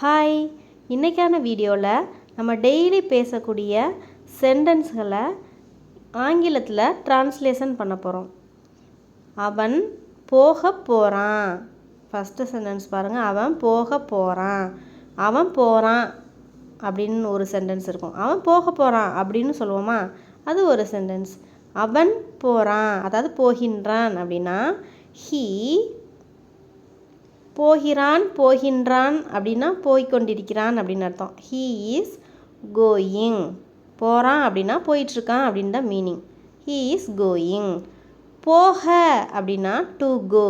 Hi இன்றைக்கான வீடியோவில் நம்ம டெய்லி பேசக்கூடிய சென்டென்ஸ்களை ஆங்கிலத்தில் ட்ரான்ஸ்லேஷன் பண்ண போகிறோம் அவன் போக போகிறான் ஃபஸ்ட்டு சென்டென்ஸ் பாருங்கள் அவன் போக போகிறான் அவன் போகிறான் அப்படின்னு ஒரு சென்டென்ஸ் இருக்கும். அவன் போக போகிறான் அப்படின்னு சொல்லுவோமா? அது ஒரு சென்டென்ஸ் அவன் போகிறான் அதாவது போகின்றான் அப்படின்னா ஹீ போகிறான் போகின்றான் அப்படின்னா போய்க்கொண்டிருக்கிறான் அப்படின்னு அர்த்தம். ஹீ இஸ் கோயிங் போகிறான் அப்படின்னா போயிட்டுருக்கான் அப்படின்னு தான் மீனிங் ஹீ இஸ் கோயிங் போக அப்படின்னா டு கோ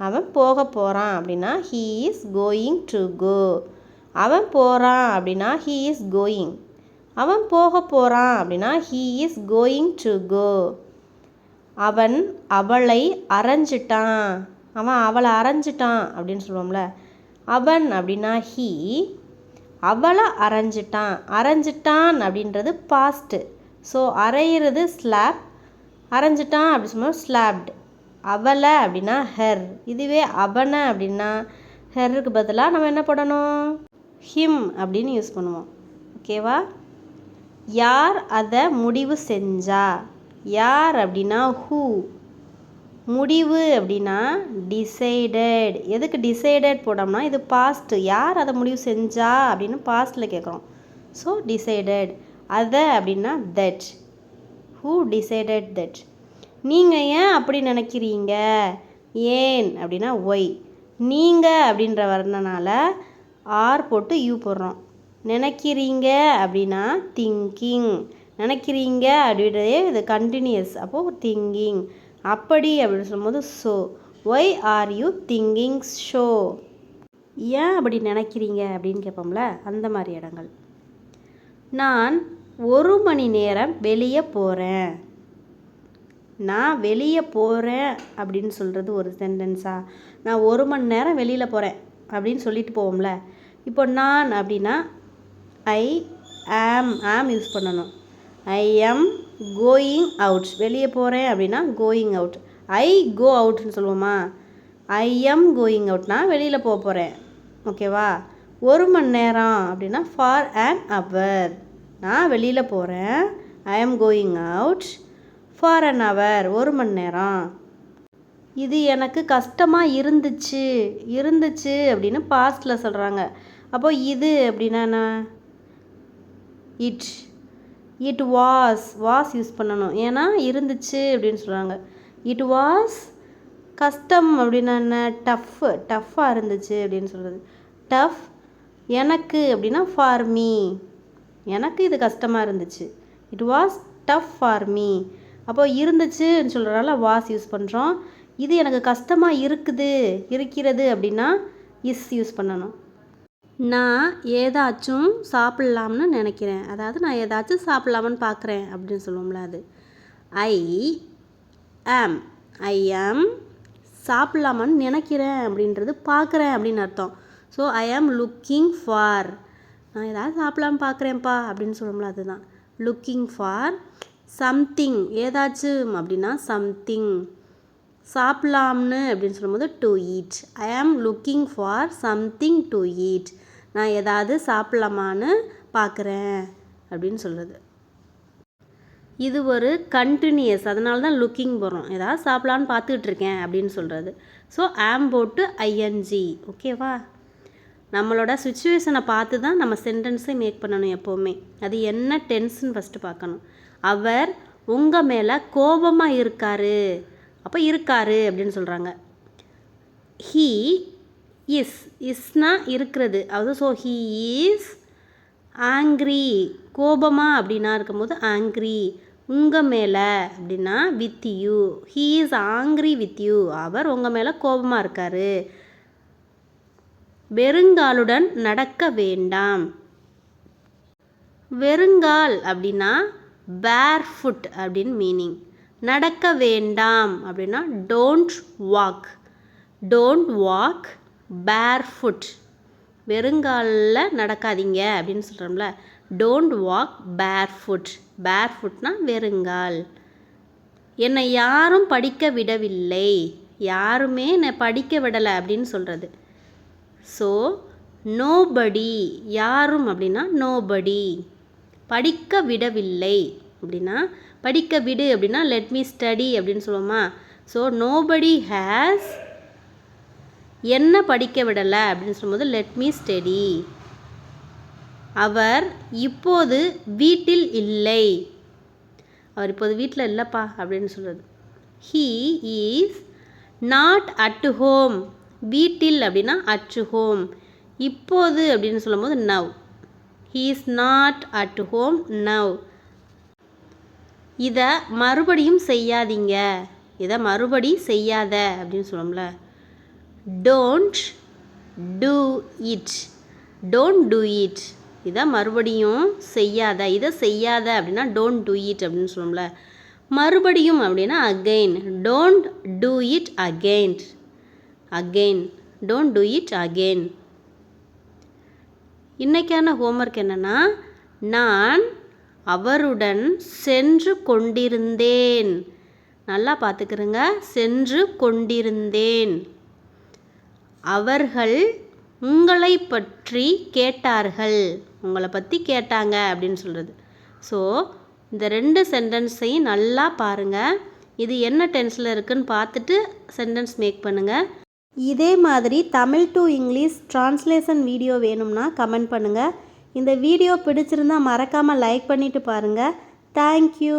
அவன் போக போகிறான் அப்படின்னா he is going to go அவன் போகிறான் அப்படின்னா ஹீ இஸ் கோயிங் அவன் போக போகிறான் அப்படின்னா he is going to go அவன் அவளை அரைஞ்சிட்டான். அவன் அவளை அரைஞ்சிட்டான் அப்படின்னு சொல்லுவோம்ல. அவன் அப்படின்னா ஹீ அவளை அரைஞ்சிட்டான். அரைஞ்சிட்டான் அப்படின்றது பாஸ்ட்டு ஸோ அரைகிறது ஸ்லாப் அரைஞ்சிட்டான் அப்படி சொல்லுவோம் ஸ்லாப்டு அவளை அப்படின்னா ஹெர் இதுவே அவனை அப்படின்னா ஹெருக்கு பதிலாக நம்ம என்ன பண்ணணும் ஹிம் அப்படின்னு யூஸ் பண்ணுவோம். ஓகேவா யார் அதை முடிவு செஞ்சா? யார் அப்படின்னா ஹூ முடிவு அப்படின்னா டிசைடட் எதுக்கு டிசைடட் போட்டோம்னா இது பாஸ்ட்டு யார் அதை முடிவு செஞ்சா அப்படின்னு பாஸ்ட்டில் கேட்குறோம். ஸோ டிசைடட் அதை அப்படின்னா தட் ஹூ டிசைடட் தட் நீங்கள் ஏன் அப்படி நினைக்கிறீங்க? ஏன் அப்படின்னா ஒய் நீங்கள் அப்படின்ற வர்ணனால ஆர் போட்டு யூ போடுறோம். நினைக்கிறீங்க அப்படின்னா திங்கிங் நினைக்கிறீங்க அப்படின்றதே இது கண்டினியூஸ் அப்போது திங்கிங் அப்படி அப்படின்னு சொல்லும்போது so why are you thinking so ஏன் அப்படி நினைக்கிறீங்க அப்படின்னு கேட்போம்ல அந்த மாதிரி இடங்கள். நான் ஒரு மணி நேரம் வெளியே போகிறேன் நான் வெளியே போகிறேன் அப்படின்னு சொல்கிறது ஒரு சென்டென்ஸா நான் ஒரு மணி நேரம் வெளியில் போகிறேன் அப்படின்னு சொல்லிட்டு போவோம்ல. இப்போ நான் அப்படின்னா ஐ ஆம் ஆம் யூஸ் பண்ணணும். ஐ எம் கோயிங் அவுட் வெளியே போகிறேன் அப்படின்னா கோயிங் அவுட் ஐ கோ அவுட்னு சொல்லுவோமா? ஐ எம் கோயிங் அவுட்னா வெளியில் போக போகிறேன் ஓகேவா ஒரு மணி நேரம் அப்படின்னா ஃபார் அன் அவர் நான் வெளியில் போகிறேன் I am going out for an hour ஒரு மணி நேரம். இது எனக்கு கஷ்டமாக இருந்துச்சு. இருந்துச்சு அப்படின்னு பாஸ்டில் சொல்கிறாங்க அப்போ இது அப்படின்னா என்ன? It it was was use பண்ணணும். ஏன்னா இருந்துச்சு அப்படின்னு சொல்கிறாங்க இட் வாஸ் கஷ்டம் அப்படின்னா என்ன? டஃப்பு டஃப்பாக இருந்துச்சு அப்படின்னு சொல்கிறது டஃப் எனக்கு அப்படின்னா ஃபார் மீ எனக்கு இது கஷ்டமாக இருந்துச்சு. It was tough for me அப்போது இருந்துச்சுன்னு சொல்கிறனால வாஸ் யூஸ் பண்ணுறோம் இது எனக்கு கஷ்டமாக இருக்குது இருக்கிறது அப்படின்னா இஸ் யூஸ் பண்ணணும். நான் ஏதாச்சும் சாப்பிட்லாம்னு நினைக்கிறேன். அதாவது நான் ஏதாச்சும் சாப்பிட்லாமான்னு பார்க்குறேன் அப்படின்னு சொல்லுவோம்ல அது. ஐ ஆம். ஐ ஆம் சாப்பிட்லாமான்னு நினைக்கிறேன் அப்படின்றது பார்க்குறேன் அப்படின்னு அர்த்தம். So I am looking for. நான் ஏதாவது சாப்பிட்லான்னு பார்க்குறேன்ப்பா அப்படின்னு சொல்லுவோம்ல அதுதான். Looking for something. ஏதாச்சும் அப்படின்னா சம்திங். சாப்பிட்லாம்னு அப்படின்னு சொல்லும்போது to eat I am looking for something to eat நான் ஏதாவது சாப்பிட்லாமான்னு பார்க்குறேன் அப்படின்னு சொல்கிறது இது ஒரு கண்டினியூஸ் அதனால தான் லுக்கிங் போகிறோம் ஏதாவது சாப்பிட்லான்னு பார்த்துக்கிட்டு இருக்கேன் அப்படின்னு சொல்கிறது ஸோ ஆம் போட்டு ஐஎன்ஜி ஓகேவா நம்மளோட சுச்சுவேஷனை பார்த்து தான் நம்ம சென்டென்ஸை மேக் பண்ணணும் எப்போவுமே. அது என்ன டென்ஸ்னு ஃபஸ்ட்டு பார்க்கணும். அவர் உங்கள் மேலே கோபமாக இருக்காரு. அப்போ இருக்காரு அப்படின்னு சொல்கிறாங்க ஹீ இஸ் இஸ்னா இருக்கிறது. அது ஸோ ஹீ இஸ் ஆங்க்ரி கோபமாக அப்படின்னா இருக்கும்போது ஆங்க்ரி உங்கள் மேலே அப்படின்னா with you he is angry with you அவர் உங்கள் மேலே கோபமாக இருக்கார். வெறுங்காலுடன் நடக்க வேண்டாம். வெறுங்கால் அப்படின்னா பேர் ஃபுட் அப்படின்னு மீனிங் நடக்க வேண்டாம் அப்படின்னா don't walk don't walk bare foot வெறுங்காலில் நடக்காதீங்க அப்படின்னு சொல்கிறோம்ல டோன்ட் வாக் பேர் ஃபுட் பேர் ஃபுட்னா வெறுங்கால். என்னை யாரும் படிக்க விடவில்லை. யாருமே என்னை படிக்க விடலை அப்படின்னு சொல்கிறது ஸோ நோபடி யாரும் அப்படின்னா நோபடி படிக்க விடவில்லை அப்படின்னா படிக்க விடு அப்படின்னா லெட் மீ ஸ்டடி அப்படின்னு சொல்லுவோமா. ஸோ நோபடி ஹேஸ் என்ன படிக்க விடலை அப்படின்னு சொல்லும்போது லெட் மீ ஸ்டடி அவர் இப்போது வீட்டில் இல்லை. அவர் இப்போது வீட்டில் இல்லைப்பா அப்படின்னு சொல்கிறது he is not at home வீட்டில் அப்படின்னா அட் ஹோம் இப்போது அப்படின்னு சொல்லும்போது now he is not at home now இதை மறுபடியும் செய்யாதீங்க. இதை மறுபடி செய்யாத அப்படின்னு சொல்லும்ல don't do it don't do it இதை மறுபடியும் செய்யாத இதை செய்யாத அப்படின்னா டோன்ட் டூ இட் அப்படின்னு சொல்லுவோம்ல. மறுபடியும் அப்படின்னா again don't do it again again don't do it again இன்றைக்கான ஹோம்ஒர்க் என்னென்னா நான் அவருடன் சென்று கொண்டிருந்தேன். நல்லா பார்த்துக்கிறேங்க. சென்று கொண்டிருந்தேன். அவர்கள் உங்களை பற்றி கேட்டார்கள். உங்களை பற்றி கேட்டாங்க அப்படின்னு சொல்கிறது ஸோ இந்த ரெண்டு சென்டென்ஸையும் நல்லா பாருங்கள் இது என்ன டென்ஸில் இருக்குன்னு பார்த்துட்டு சென்டென்ஸ் மேக் பண்ணுங்கள் இதே மாதிரி Tamil to English translation video வேணும்னா கமெண்ட் பண்ணுங்கள் இந்த வீடியோ பிடிச்சிருந்தா மறக்காமல் லைக் பண்ணிவிட்டு பாருங்கள் தேங்க்யூ